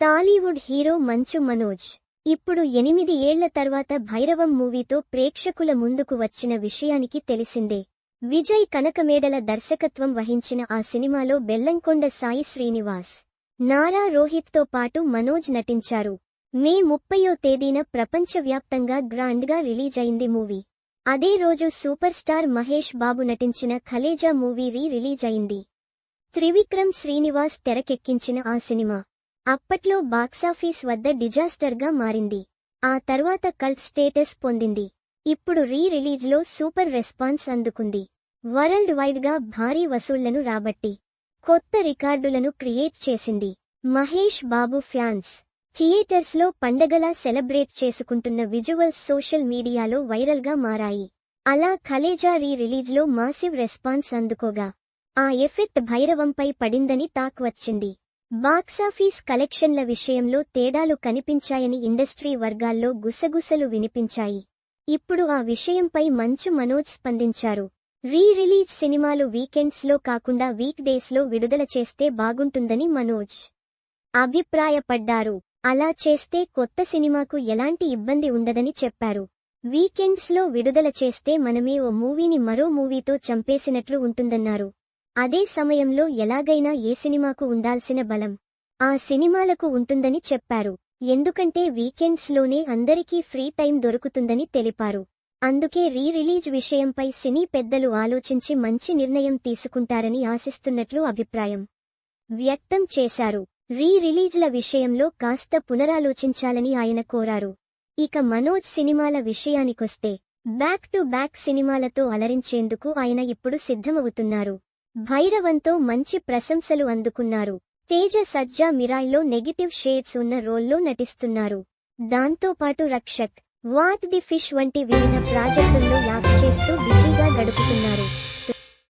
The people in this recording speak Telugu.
టాలీవుడ్ హీరో మంచు మనోజ్. ఇప్పుడు ఎనిమిది ఏళ్ళ తర్వాత భైరవం మూవీతో ప్రేక్షకుల ముందుకు వచ్చిన విషయానికి తెలిసిందే. విజయ్ కనకమేడల దర్శకత్వం వహించిన ఆ సినిమాలో బెల్లంకొండ సాయి శ్రీనివాస్ నారా రోహిత్తో పాటు మనోజ్ నటించారు. మే ముప్పయో తేదీన ప్రపంచవ్యాప్తంగా గ్రాండ్గా రిలీజ్ అయింది మూవీ. అదే రోజు సూపర్ స్టార్ మహేష్ బాబు నటించిన ఖలేజా మూవీ రీ రిలీజ్ అయింది త్రివిక్రమ్ శ్రీనివాస్ తెరకెక్కించిన ఆ సినిమా. అప్పట్లో బాక్సాఫీస్ వద్ద డిజాస్టర్గా మారింది. ఆ తర్వాత కల్ట్ స్టేటస్ పొందింది. ఇప్పుడు రీ రిలీజ్లో సూపర్ రెస్పాన్స్ అందుకుంది. వరల్డ్ వైడ్గా భారీ వసూళ్ళను రాబట్టి కొత్త రికార్డులను క్రియేట్ చేసింది. మహేష్ బాబు ఫ్యాన్స్ థియేటర్స్లో పండగలా సెలబ్రేట్ చేసుకుంటున్న విజువల్స్ సోషల్ మీడియాలో వైరల్గా మారాయి. అలా ఖలేజా రీ రిలీజ్లో మాసివ్ రెస్పాన్స్ అందుకోగా ఆ ఎఫెక్ట్ భైరవంపై పడిందని టాక్ వచ్చింది. బాక్సాఫీస్ కలెక్షన్ల విషయంలో తేడాలు కనిపించాయని ఇండస్ట్రీ వర్గాల్లో గుసగుసలు వినిపించాయి. ఇప్పుడు ఆ విషయంపై మంచు మనోజ్ స్పందించారు. రీ రిలీజ్ సినిమాలు వీకెండ్స్లో కాకుండా వీక్ డేస్లో విడుదల చేస్తే బాగుంటుందని మనోజ్ అభిప్రాయపడ్డారు. అలా చేస్తే కొత్త సినిమాకు ఎలాంటి ఇబ్బంది ఉండదని చెప్పారు. వీకెండ్స్లో విడుదల చేస్తే మనమే ఓ మూవీని మరో మూవీతో చంపేసినట్లు ఉంటుందన్నారు. అదే సమయంలో ఎలాగైనా ఏ సినిమాకు ఉండాల్సిన బలం ఆ సినిమాలకు ఉంటుందని చెప్పారు. ఎందుకంటే వీకెండ్స్లోనే అందరికీ ఫ్రీ టైం దొరుకుతుందని తెలిపారు. అందుకే రీ రిలీజ్ విషయంపై సినీ పెద్దలు ఆలోచించి మంచి నిర్ణయం తీసుకుంటారని ఆశిస్తున్నట్లు అభిప్రాయం వ్యక్తం చేశారు. రీ రిలీజ్ల విషయంలో కాస్త పునరాలోచించాలని ఆయన కోరారు. ఇక మనోజ్ సినిమాల విషయానికొస్తే బ్యాక్ టు బ్యాక్ సినిమాలతో అలరించేందుకు ఆయన ఇప్పుడు సిద్ధమవుతున్నారు. భైరవంతో మంచి ప్రశంసలు అందుకున్నారు. తేజ సజ్జా మిరాయ్లో నెగిటివ్ షేడ్స్ ఉన్న రోల్లో నటిస్తున్నారు. దాంతోపాటు రక్షక్ వాట్ ది ఫిష్ వంటి వివిధ ప్రాజెక్టుల్లో యాక్ట్ చేస్తూ బిజీగా గడుపుతున్నారు.